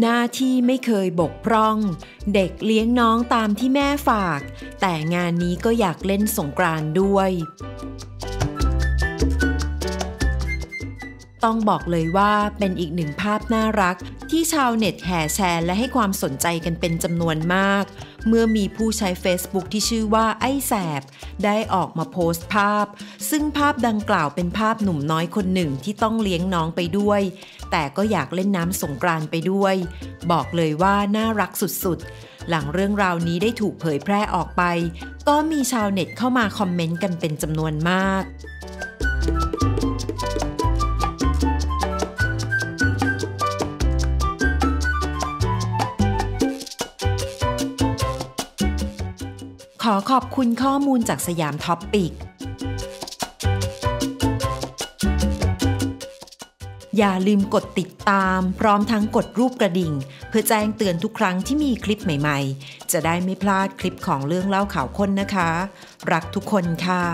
หน้าที่ไม่เคยบกพร่อง เด็กเลี้ยงน้องตามที่แม่ฝาก แต่งานนี้ก็อยากเล่นสงกรานต์ด้วย ต้องบอกเลยว่าเป็นอีกหนึ่งภาพน่ารัก ที่ชาวเน็ตแห่แชร์และให้ความสนใจกันเป็นจำนวนมาก เมื่อมีผู้ใช้ Facebook ที่ชื่อว่าไอ้แสบ ได้ออกมาโพสต์ภาพ ซึ่งภาพดังกล่าวเป็นภาพหนุ่มน้อยคนหนึ่งที่ต้องเลี้ยงน้องไปด้วย แต่ก็อยากเล่นน้ำสงกรานไปด้วย บอกเลยว่าน่ารักสุดๆ หลังเรื่องราวนี้ได้ถูกเผยแพร่ออกไป ก็มีชาวเน็ตเข้ามาคอมเมนต์กันเป็นจำนวนมาก ขอขอบคุณข้อมูลจากสยามท็อปปิก อย่าลืมกดติดตาม พร้อมทั้งกดรูปกระดิ่ง เพื่อแจ้งเตือนทุกครั้งที่มีคลิปใหม่ๆ จะได้ไม่พลาดคลิปของเรื่องเล่าข่าวค้นนะคะ รักทุกคนค่ะ